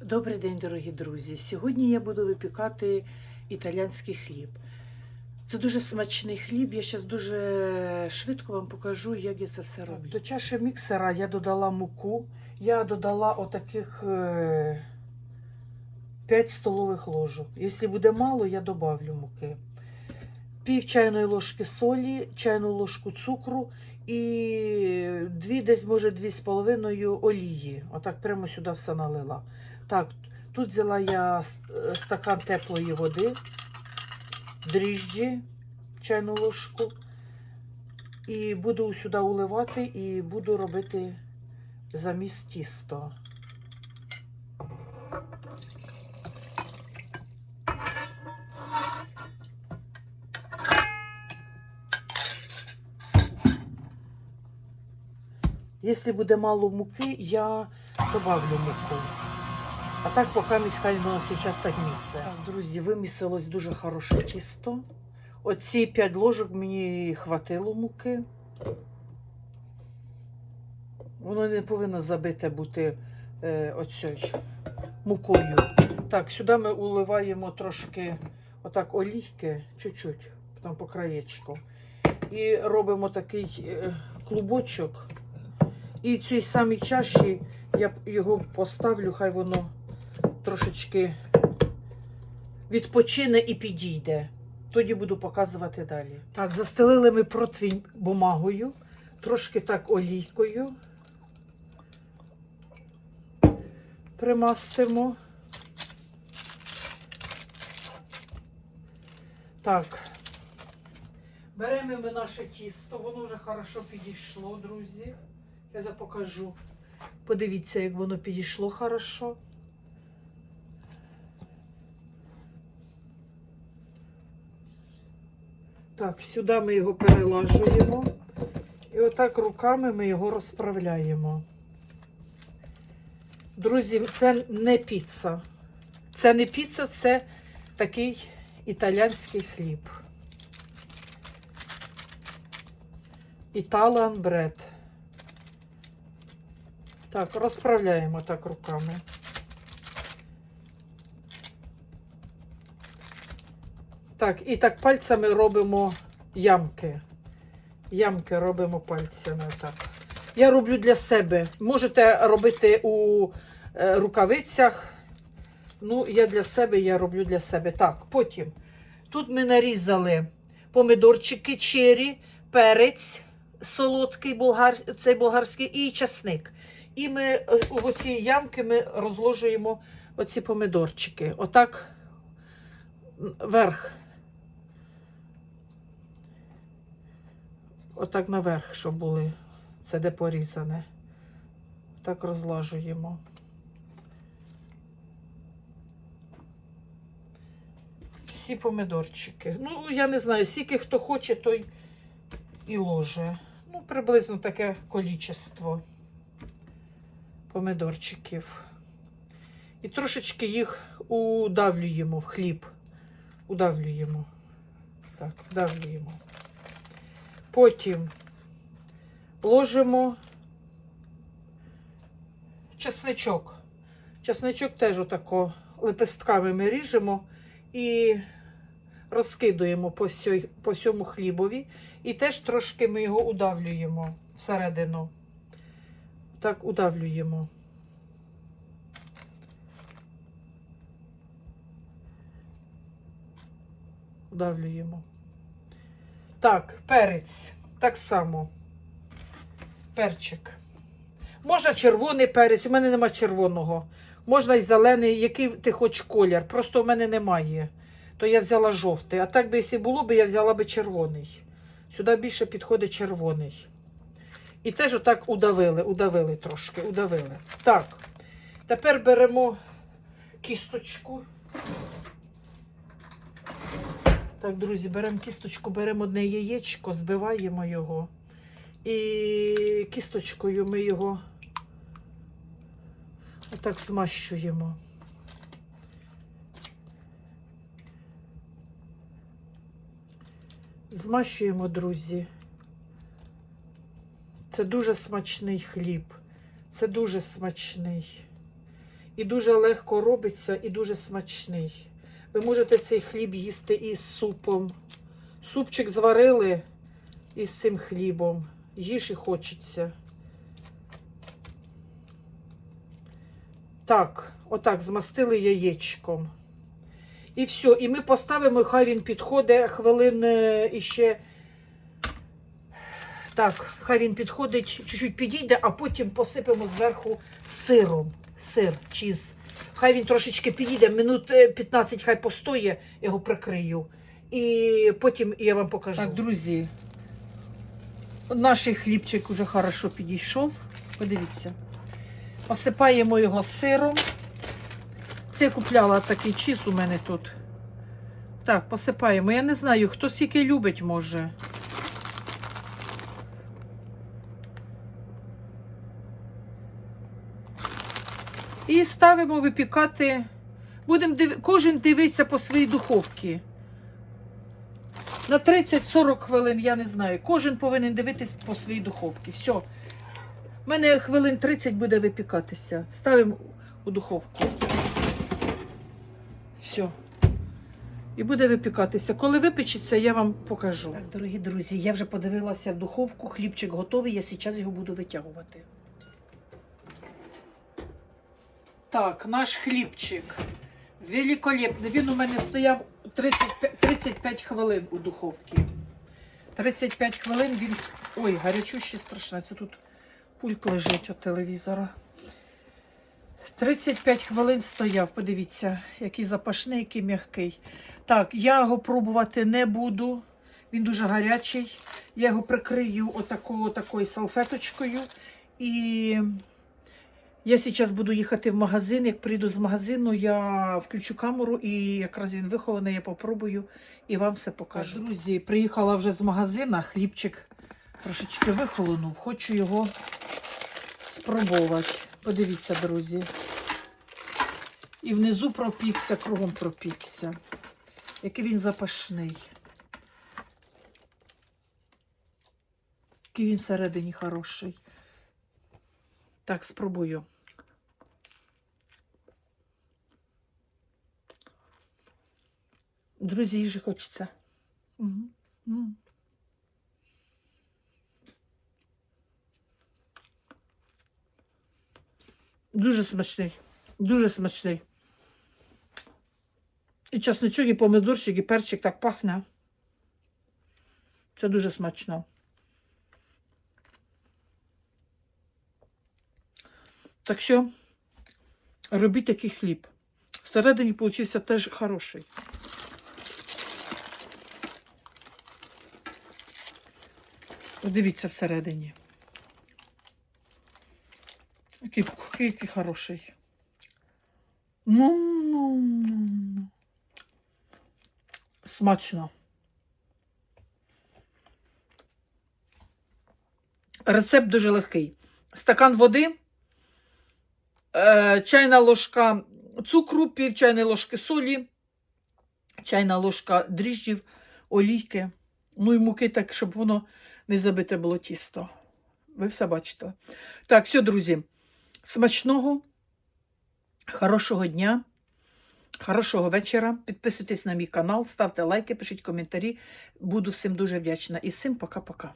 Добрий день, дорогі друзі! Сьогодні я буду випікати італійський хліб. Це дуже смачний хліб. Я зараз дуже швидко вам покажу, як я це все роблю. До чаші міксера я додала муку. Я додала отаких е, 5 столових ложок. Якщо буде мало, я добавлю муки. Пів чайної ложки солі, чайну ложку цукру і дві, десь, може, дві з половиною олії. Отак прямо сюди все налила. Так, тут взяла я стакан теплої води, дріжджі, чайну ложку. І буду сюди уливати і буду робити заміс тісто. Якщо буде мало муки, я добавлю муку. А так поки воно зараз так місце. Так, друзі, вимісилось дуже хороше тісто. Оці 5 ложок мені хватило муки. Воно не повинно забите бути е, оцею мукою. Так, сюди ми уливаємо трошки отак олійки, чуть-чуть, там по краєчку. І робимо такий е, клубочок. І в цій самій чаші я його поставлю, хай воно трошечки відпочине і підійде. Тоді буду показувати далі. Так, застелили ми противень бумагою, трошки так олійкою. Примастимо. Так. Беремо ми наше тісто, воно вже хорошо підійшло, друзі. Я за покажу. Подивіться, як воно підійшло хорошо. Так, сюди ми його перелажуємо. І отак руками ми його розправляємо. Друзі, це не піца. Це не піца, це такий італійський хліб. Італіан бред. Так, розправляємо так руками. Так, і так пальцями робимо ямки. Ямки робимо пальцями. Так. Я роблю для себе. Можете робити у е, рукавицях. Ну, я для себе, я роблю для себе. Так, потім. Тут ми нарізали помидорчики, чері, перець солодкий, болгар, цей болгарський, і часник. І ми е, у оці ямки ми розложуємо оці помидорчики. Отак вверх. Отак наверх, щоб були. Це де порізане. Так розлажуємо. Всі помидорчики. Ну, я не знаю, скільки хто хоче, той і ложе. Ну, приблизно таке количество помидорчиків. І трошечки їх удавлюємо в хліб. Удавлюємо. Так, вдавлюємо. Потім ложимо чесничок. Чесничок теж отако лепестками ми ріжемо і розкидуємо по, сьо- по всьому хлібові. І теж трошки ми його удавлюємо всередину. Так, удавлюємо. Удавлюємо. Так, перець. Так само. Перчик. Можна червоний перець, у мене нема червоного. Можна і зелений, який ти хоч колір. Просто у мене немає. То я взяла жовтий. А так би, якщо було б, я взяла би червоний. Сюди більше підходить червоний. І теж отак удавили, удавили трошки, удавили. Так, тепер беремо кісточку. Так, друзі, беремо кісточку, беремо одне яєчко, збиваємо його. І кісточкою ми його отак змащуємо. Змащуємо, друзі. Це дуже смачний хліб. Це дуже смачний. і дуже легко робиться, і дуже смачний. Ви можете цей хліб їсти із супом. Супчик зварили із цим хлібом. Їж і хочеться. Так, отак, змастили яєчком. І все. І ми поставимо, хай він підходить хвилин е, іще. Так, хай він підходить, чуть-чуть підійде, а потім посипемо зверху сиром. Сир, чіз. Хай він трошечки підійде, минут е, 15 хай постоє, його прикрию. І потім я вам покажу. Так, друзі, наш хлібчик уже хорошо підійшов. Подивіться. Посипаємо його сиром. Це я купляла такий чіз у мене тут. Так, посипаємо. Я не знаю, хто скільки любить, може. І ставимо випікати. Будемо див... Кожен дивиться по своїй духовці. На 30-40 хвилин, я не знаю. Кожен повинен дивитись по своїй духовці. Все. У мене хвилин 30 буде випікатися. Ставимо у духовку. Все. І буде випікатися. Коли випечеться, я вам покажу. Так, дорогі друзі, я вже подивилася в духовку, хлібчик готовий, я зараз його буду витягувати. Так, наш хлібчик. Великолепний. Він у мене стояв 35, 35 хвилин у духовці. 35 хвилин він. Ой, гарячущий страшно. Це тут пульт лежить від телевізора. 35 хвилин стояв. Подивіться, який запашний, який м'який. Так, я його пробувати не буду. Він дуже гарячий. Я його прикрию отакою, отакою салфеточкою. І я зараз буду їхати в магазин. Як прийду з магазину, я включу камеру і якраз він вихований, я попробую і вам все покажу. Друзі, приїхала вже з магазина, хлібчик трошечки вихолонув. Хочу його спробувати. Подивіться, друзі. І внизу пропікся, кругом пропікся. Який він запашний. Який він всередині хороший. Так, спробую. Друзі, їжі хочеться. Угу. Дуже смачний. Дуже смачний. І часничок, і помидорчик, і перчик так пахне. Це дуже смачно. Так що робіть такий хліб. Всередині получився теж хороший. Подивіться всередині. Який, який, хороший. Ну, ну, ну, ну. Смачно. Рецепт дуже легкий. Стакан води, е, чайна ложка цукру, пів чайної ложки солі, чайна ложка дріжджів, олійки, ну і муки так, щоб воно не забите було тісто. Ви все бачите. Так, все, друзі. Смачного, хорошого дня, хорошого вечора. Підписуйтесь на мій канал, ставте лайки, пишіть коментарі. Буду всім дуже вдячна. І всім пока-пока.